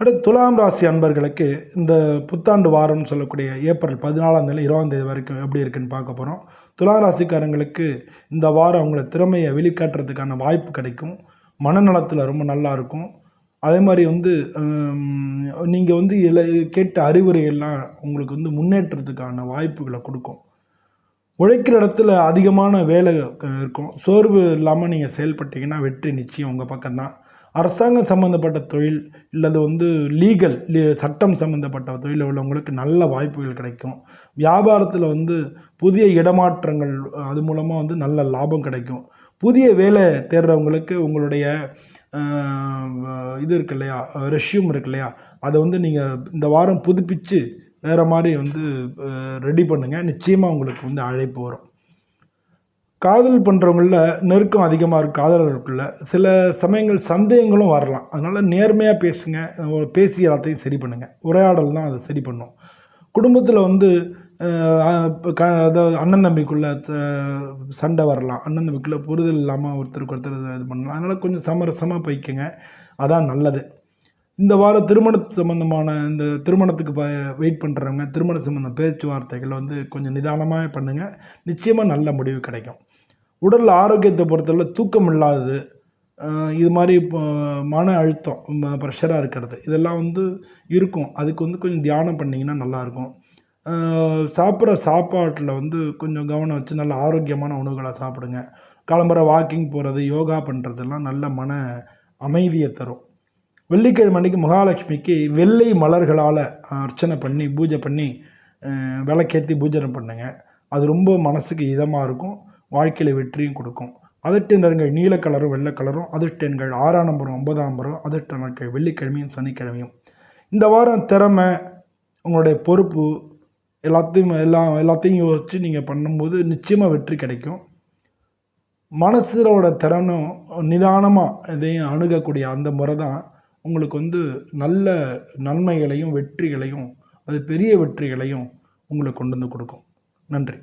அடுத்து துலாம் ராசி அன்பர்களுக்கு இந்த புத்தாண்டு வாரம்னு சொல்லக்கூடிய ஏப்ரல் பதினாலாம் தேதி இருபதாம் தேதி வரைக்கும் எப்படி இருக்குன்னு பார்க்க போகிறோம் துலாம் ராசிக்காரங்களுக்கு இந்த வாரம் அவங்கள திறமையை வெளிக்காட்டுறதுக்கான வாய்ப்பு கிடைக்கும். மனநலத்தில் ரொம்ப நல்லா இருக்கும். அதே மாதிரி வந்து நீங்கள் வந்து இல கேட்ட அறிவுரைகள்லாம் உங்களுக்கு வந்து முன்னேற்றத்துக்கான வாய்ப்புகளை கொடுக்கும். உழைக்கிற இடத்துல அதிகமான வேலை இருக்கும். சோர்வு இல்லாமல் நீங்கள் செயல்பட்டீங்கன்னா வெற்றி நிச்சயம் உங்கள் பக்கம்தான். அரசாங்கம் சம்மந்தப்பட்ட தொழில் இல்லது வந்து லீகல் சட்டம் சம்மந்தப்பட்ட தொழில் உள்ளவங்களுக்கு நல்ல வாய்ப்புகள் கிடைக்கும். வியாபாரத்தில் வந்து புதிய இடமாற்றங்கள் அது மூலமாக வந்து நல்ல லாபம் கிடைக்கும். புதிய வேலை தேடுறவங்களுக்கு உங்களுடைய இது இருக்கு இல்லையா ரெஷ்யூம் இருக்கு இல்லையா அதை வந்து நீங்கள் இந்த வாரம் புதுப்பிச்சு வேறு மாதிரி வந்து ரெடி பண்ணுங்கள் நிச்சயமாக உங்களுக்கு வந்து அழைப்பு வரும். காதல் பண்ணுறவங்கள நெருக்கம் அதிகமாக இருக்கும் காதலர்களுக்குள்ள. சில சமயங்கள் சந்தேகங்களும் வரலாம். அதனால் நேர்மையாக பேசுங்க. பேசி எல்லாத்தையும் சரி பண்ணுங்கள் உரையாடல் தான் அதை சரி பண்ணும். குடும்பத்தில் வந்து க அதாவது அண்ணன் தம்பிக்குள்ள சண்டை வரலாம். அண்ணன் தம்பிக்குள்ள புரிதல் இல்லாமல் ஒருத்தருக்கு ஒருத்தர் இது பண்ணலாம். அதனால் கொஞ்சம் சமரசமாக போய்க்குங்க. அதான் நல்லது. இந்த வாரம் திருமண சம்பந்தமான இந்த திருமணத்துக்கு ப வெயிட் பண்ணுறவங்க திருமண சம்பந்த பேச்சுவார்த்தைகளை வந்து கொஞ்சம் நிதானமாக பண்ணுங்கள் நிச்சயமாக நல்ல முடிவு கிடைக்கும். உடல் ஆரோக்கியத்தை பொறுத்தவரை தூக்கம் இல்லாதது இது மாதிரி இப்போ மன அழுத்தம் ப்ரெஷராக இருக்கிறது இதெல்லாம் வந்து இருக்கும். அதுக்கு வந்து கொஞ்சம் தியானம் பண்ணிங்கன்னா நல்லாயிருக்கும். சாப்பிட்ற சாப்பாட்டில் வந்து கொஞ்சம் கவனம் வச்சு நல்ல ஆரோக்கியமான உணவுகளை சாப்பிடுங்க. கிளம்புற வாக்கிங் போகிறது யோகா பண்ணுறதெல்லாம் நல்ல மன அமைதியை தரும். வெள்ளிக்கிழமை அன்னைக்கு மகாலட்சுமிக்கு வெள்ளை மலர்களால் அர்ச்சனை பண்ணி பூஜை பண்ணி விளக்கேற்றி பூஜனை பண்ணுங்க. அது ரொம்ப மனசுக்கு இதமாக இருக்கும். வாழ்க்கையில் வெற்றியும் கொடுக்கும். அதிர்ஷ்ட நிறங்கள் நீல கலரும் வெள்ளை கலரும் அதிர்ஷ்ட எண்கள் ஆறாம் நம்பரும் ஒன்பதாம் நம்பரும் அதிர்ஷ்ட நாட்கள் வெள்ளிக்கிழமையும் சனிக்கிழமையும். இந்த வாரம் திறமை உங்களுடைய பொறுப்பு எல்லாத்தையும் எல்லா எல்லாத்தையும் யோசித்து நீங்கள் பண்ணும்போது நிச்சயமாக வெற்றி கிடைக்கும். மனசோட திறனும் நிதானமாக இதையும் அணுகக்கூடிய அந்த முறை தான் உங்களுக்கு வந்து நல்ல நன்மைகளையும் வெற்றிகளையும் அது பெரிய வெற்றிகளையும் உங்களுக்கு கொண்டு வந்து கொடுக்கும். நன்றி.